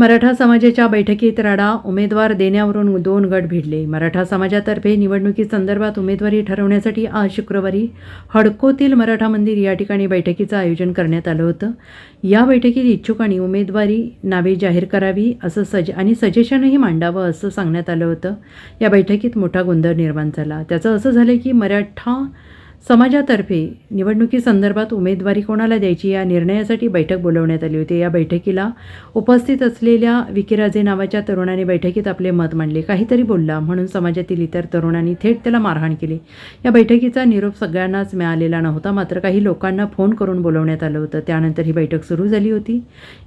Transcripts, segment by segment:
मराठा समाजाच्या बैठकीत राडा उमेदवार देण्यावरून दोन गट भिडले. मराठा समाजातर्फे निवडणुकीसंदर्भात उमेदवारी ठरवण्यासाठी आज शुक्रवारी हडकोतील मराठा मंदिर या ठिकाणी बैठकीचं आयोजन करण्यात आलं होतं. या बैठकीत इच्छुकांनी उमेदवारी नावे जाहीर करावी असं सज आणि सजेशनही मांडावं असं सांगण्यात आलं होतं. या बैठकीत मोठा गोंधळ निर्माण झाला. त्याचं असं झालं की मराठा समाजातर्फे निवडणुकीसंदर्भात उमेदवारी कोणाला द्यायची या निर्णयासाठी बैठक बोलवण्यात आली होती. या बैठकीला उपस्थित असलेल्या विकीराजे नावाच्या तरुणाने बैठकीत आपले मत मांडले. काहीतरी बोलला म्हणून समाजातील इतर तरुणांनी थेट त्याला मारहाण केली. या बैठकीचा निरोप सगळ्यांनाच मिळालेला नव्हता. मात्र काही लोकांना फोन करून बोलवण्यात आलं होतं. त्यानंतर ही बैठक सुरू झाली होती.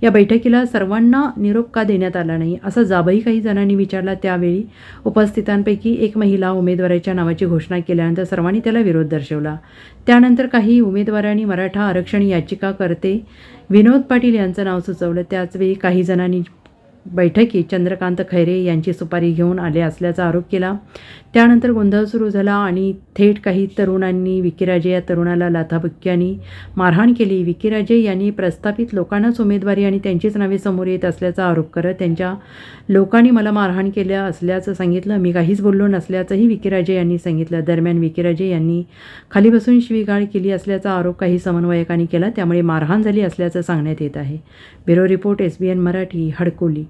या बैठकीला सर्वांना निरोप का देण्यात आला नाही असा जाबही काही जणांनी विचारला. त्यावेळी उपस्थितांपैकी एक महिला उमेदवाराच्या नावाची घोषणा केल्यानंतर सर्वांनी त्याला विरोध दर्शवला. त्यानंतर काही उमेदवारांनी मराठा आरक्षण याचिका करते. विनोद पाटील यांचं नाव सुचवलं. त्याचवेळी काही जणांनी बैठकीत चंद्रकांत खैरे यांची सुपारी घेऊन आले असल्याचा आरोप केला. त्यानंतर गोंधळ सुरू झाला आणि थेट काही तरुणांनी विकीराजे या तरुणाला लाथाबुक्क्यांनी मारहाण केली. विकीराजे यांनी प्रस्थापित लोकांनाच उमेदवारी आणि त्यांचीच नावे समोर येत असल्याचा आरोप करत त्यांच्या लोकांनी मला मारहाण केल्या असल्याचं सांगितलं. मी काहीच बोललो नसल्याचंही विकीराजे यांनी सांगितलं. दरम्यान विकीराजे यांनी खाली बसून शिवीगाळ केली असल्याचा आरोप काही समन्वयकांनी केला. त्यामुळे मारहाण झाली असल्याचं सांगण्यात येत आहे. Bureau report S B N Marathi Hadkoli.